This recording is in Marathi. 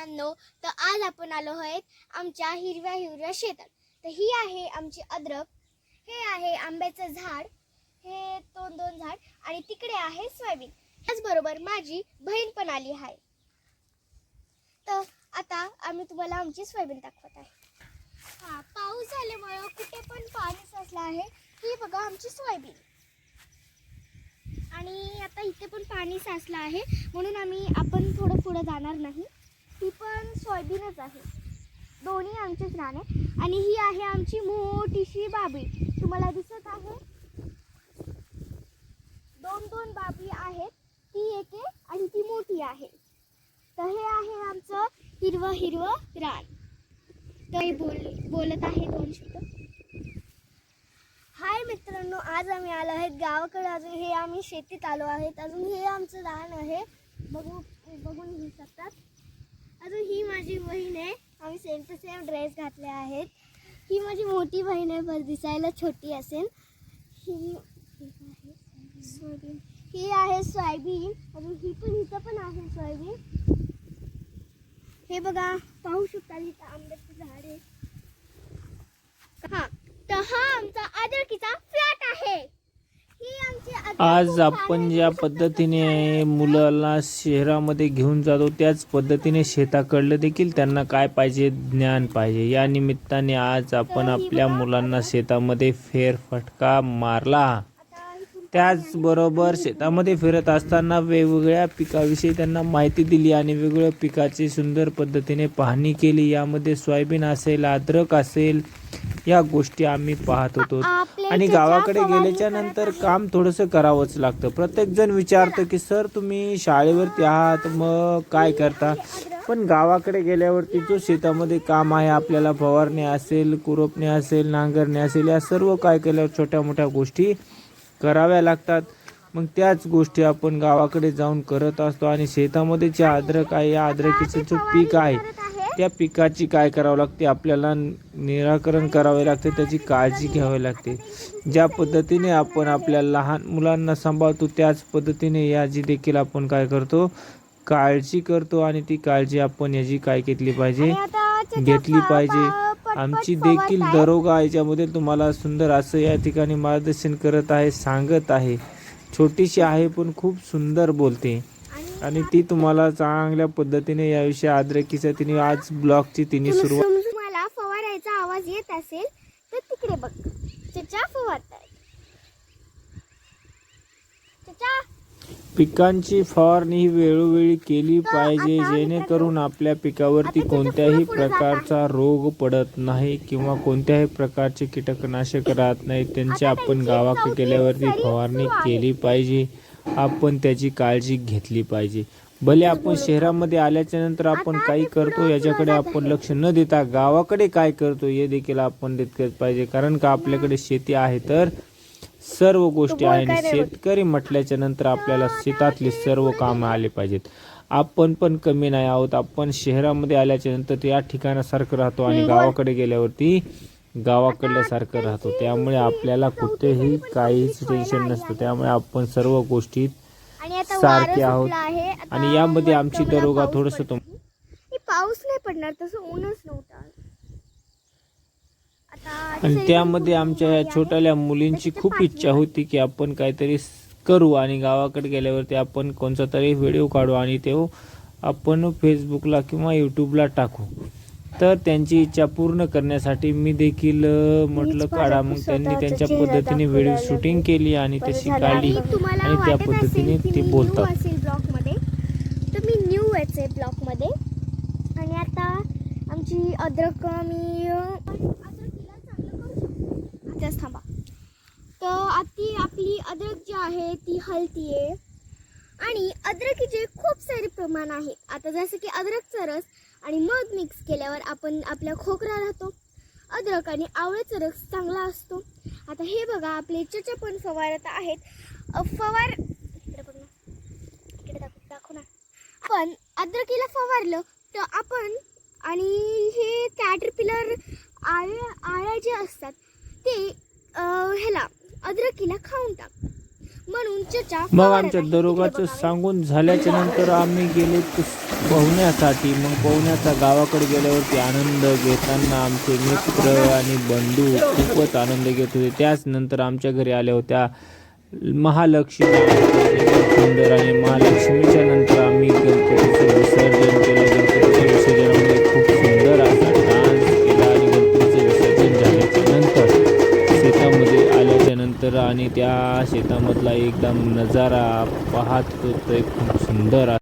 मित्रांनो तर आज आपण आलो आहेत आमच्या हिरव्या हिरव्या शेतात. तर ही आहे आमची अद्रक हे आहे आंब्याचं झाड हे दोन दोन झाड आणि तिकडे आहे सोयाबीन. त्याचबरोबर माझी बहीण पण आली आहे. तर आता आम्ही तुम्हाला आमची सोयाबीन दाखवत आहे. हा पाऊस झाल्यामुळं कुठे पण पाणी साचलं आहे. ही बघा आमची सोयाबीन. आणि आता इथे पण पाणी साचलं आहे. म्हणून आम्ही आपण थोडं पुढं जाणार नाही. ती पण सोयाबीनच आहे. दोन्ही आमचेच रान आहे. आणि ही आहे आमची मोठीशी बाबी. तुम्हाला दिसत आहे. दोन दोन बाबी आहेत. ती एक आहे आणि ती मोठी आहे. तर हे आहे आमचं हिरवं हिरवं रान. तर हे बोल बोलत आहे दोन शब्द. हाय मित्रांनो आज आम्ही आलो आहेत गावाकडे. अजून हे आम्ही शेतीत आलो आहेत. अजून हे आमचं रान आहे. बघू बघून घेऊ शकतात. अजून ही माझी बहीण आहे. सेम टू सेम ड्रेस ही छोटी ही सोयाबीन. अजून ही पण आहे सोयाबीन. हे पाहू शकता इथं हा, तर हा आमचा आदरकीचा फ्लॅट आज आपण ज्या पद्धतीने मुलाला शहरामध्ये घेऊन जातो त्याच पद्धतीने शेताकडलं देखील त्यांना काय पाहिजे? ज्ञान पाहिजे. या निमित्ताने आज आपण आपल्या मुलांना शेतामध्ये फेरफटका मारला. त्याचबरोबर शेतामध्ये फिरत असताना वेगवेगळ्या पिकाविषयी त्यांना माहिती दिली आणि वेगवेगळ्या पिकाची सुंदर पद्धतीने पाहणी केली. यामध्ये सोयाबीन असेल अद्रक असेल या गोष्टी आम्ही पाहत होतो. आणि गावाकडे गेल्याच्यानंतर. काम थोडंसं करावंच लागतं. प्रत्येक जण विचारतं की सर तुम्ही शाळेवरती आहात मग काय करता? पण गावाकडे गेल्यावरती जो शेतामध्ये काम आहे आपल्याला फवारणी असेल कुरपणे असेल नांगरणे असेल या सर्व काय केल्यावर छोट्या मोठ्या गोष्टी कराव्या लागतात. मग त्याच गोष्टी आपण गावाकडे जाऊन करत असतो आणि शेतामध्ये जे अद्रक आहे या अद्रकीचं जो पीक आहे त्या पिकाची काय करावं लागते? आपल्याला निराकरण करावे लागते त्याची काळजी घ्यावी लागते. ज्या पद्धतीने आपण आपल्या लहान मुलांना सांभाळतो त्याच पद्धतीने याची देखील आपण काय करतो? काळजी करतो आणि ती काळजी आपण याची काय घेतली पाहिजे? घेतली पाहिजे. आमची देखील आहे. दरोगा याच्यामध्ये तुम्हाला सुंदर असं या ठिकाणी मार्गदर्शन करत आहे सांगत आहे. छोटीशी आहे पण खूप सुंदर बोलते. आणि ती तुम्हाला चांगल्या पद्धतीने याविषयी अद्रकीचं तिने आज ब्लॉगची तिने सुरुवात मला फवारायचा आवाज येत असेल तर तिकडे बघ. चचा फवारताय चचा पिकांची फवारणी ही वेळोवेळी केली पाहिजे जेणेकरून आपल्या पिकावरती कोणत्याही प्रकारचा रोग पडत नाही किंवा कोणत्याही प्रकारचे कीटकनाशक राहत नाही. त्यांची आपण गावाकडे गेल्यावरती फवारणी. केली पाहिजे. आपण त्याची काळजी घेतली पाहिजे. भले आपण शहरामध्ये आल्याच्यानंतर आपण काही करतो याच्याकडे आपण. लक्ष न देता गावाकडे काय करतो हे देखील आपण तितकंच पाहिजे. कारण का आपल्याकडे शेती आहे तर सर्व गोष्टी आहे आणि. शेतकरी म्हटल्याच्या नंतर आपल्याला शेतातली सर्व कामं आले पाहिजेत. आपण पण कमी नाही आहोत. आपण शहरामध्ये आल्याच्यानंतर त्या ठिकाणासारखं राहतो आणि. गावाकडे गेल्यावरती गावाकडल्यासारखं राहतो. त्यामुळे आपल्याला कुठेही काहीच टेन्शन नसतं. त्यामुळे आपण सर्व गोष्टीत आता सारखे आहोत. आणि यामध्ये आमची दरोगा थोडंसं पाऊस नाही पडणार. तसं ऊनच नव्हतं. आणि त्यामध्ये आमच्या या. छोट्याल्या मुलींची खूप इच्छा होती की आपण काहीतरी करू आणि गावाकडे गेल्यावरती आपण कोणता तरी व्हिडिओ काढू आणि तो आपण फेसबुकला किंवा यूट्यूबला टाकू तर त्यांची इच्छा पूर्ण करण्यासाठी मी देखील म्हटलं काढा मग त्यांनी त्यांच्या पद्धतीने व्हिडिओ. शूटिंग केली आणि तशी. काढली आणि त्या पद्धतीने ते बोलतात. तर मी न्यू आहे ब्लॉगमध्ये आणि आता आमची अद्रक मी शकतो थांबा. तर आती आपली अद्रक जी आहे ती हलती आहे. आणि अद्रकीचे खूप सारे प्रमाण आहे. आता जसं की अद्रकचा रस आणि मध मिक्स केल्यावर आपण आपल्या खोकरा राहतो. अद्रक आणि आवळ्याचा रस चांगला असतो. आता हे बघा आपले चचे पण फवारत आहेत. फवार इकडे बघ ना. इकडे दाखव दाखव ना. आपण अद्रकीला फवारलं तर आपण आणि हे कॅटरपिलर आळ्या आळ्या जे असतात ते ह्याला अद्रकीला खाऊन टाक. म्हणून चचा मग आमच्या. दरोगाचं. सांगून झाल्याच्यानंतर आम्ही गेलो पोहण्यासाठी. मग पोहण्याचा गावाकडे गेल्यावरती आनंद घेताना आमचे मित्र आणि बंधू खूपच आनंद घेत होते. त्याच नंतर आमच्या घरी आल्या होत्या महालक्ष्मी. सुंदर आणि महालक्ष्मीच्या नंतर आम्ही गणपतीचं विसर्जन केलं. आणि त्या शेतामधला एकदम नजारा पाहत एक खूप सुंदर